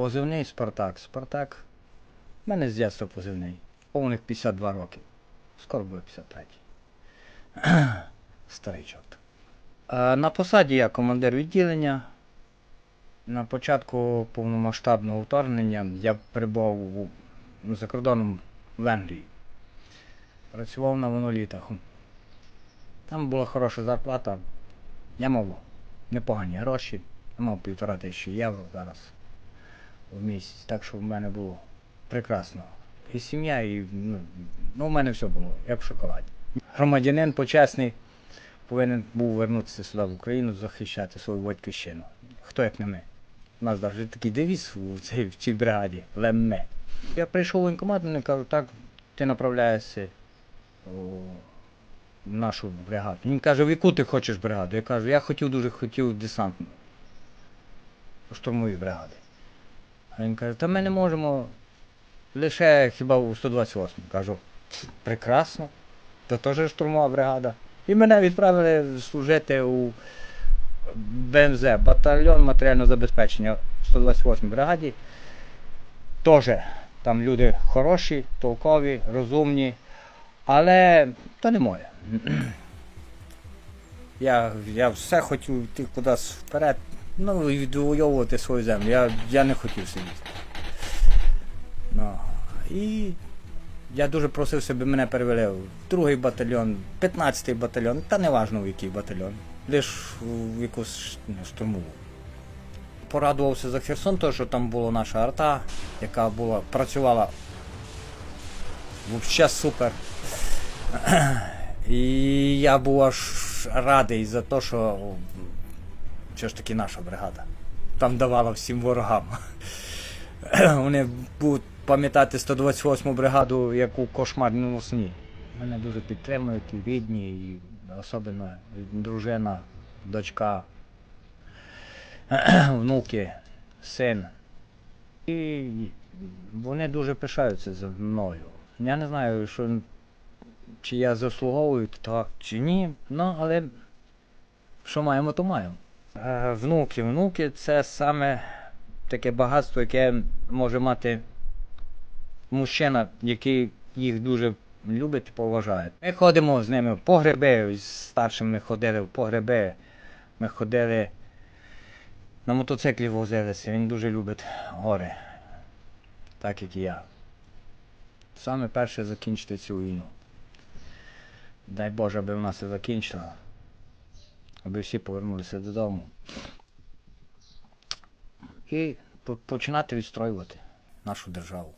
Позивний Спартак. Спартак. У мене з дитинства позивний. Повних 52 роки. Скоро буде 53. Старий чорт. На посаді я командир відділення. На початку повномасштабного вторгнення я прибув за кордоном в Венгрії. Працював на монолітах. Там була хороша зарплата. Я мав непогані гроші. Я мав півтора тисячі євро зараз в місяць. Так що в мене було прекрасно. І сім'я, і ну, ну, в мене все було, як в шоколаді. Громадянин почесний повинен був вернутися сюди в Україну, захищати свою батьківщину. Хто як не ми. У нас навіть такий девіз у цій, в цій бригаді Лемме. Я прийшов в воєнкомат, вони кажуть, так, ти направляєшся у нашу бригаду. Він каже, в яку ти хочеш бригаду? Я кажу, я хотів дуже хотів десантну. Штурмові бригади. А він каже, та ми не можемо лише хіба у 128. Кажу, прекрасно. Це теж штурмова бригада. І мене відправили служити у БМЗ, батальйон матеріального забезпечення в 128 бригаді. Теж там люди хороші, толкові, розумні, але то не моє. Я, я все хотів йти кудись вперед, ну і відвоювати свою землю. Я, я не хотів сидіти. Ну, і я дуже просив, щоб мене перевели в другий батальйон, 15-й батальйон, та не в який батальйон, лише в якусь ну, штурмову. Порадувався за Херсон, тому що там була наша арта, яка була, працювала взагалі супер. І я був аж радий за те, що що ж таки наша бригада. Там давала всім ворогам. Вони будуть пам'ятати 128 бригаду як у кошмарному сні. Мене дуже підтримують і рідні, і особливо дружина, дочка, внуки, син. І вони дуже пишаються за мною. Я не знаю, що, чи я заслуговую так, чи ні. Ну, але що маємо, то маємо. Е, Внуки, внуки це саме таке багатство, яке може мати мужчина, який їх дуже любить і поважає. Ми ходимо з ними в погреби, з старшими ходили в погреби. Ми ходили на мотоциклі возилися. Він дуже любить гори, так як і я. Саме перше закінчити цю війну. Дай Боже, аби вона все закінчила, аби всі повернулися додому. І починати відстроювати нашу державу.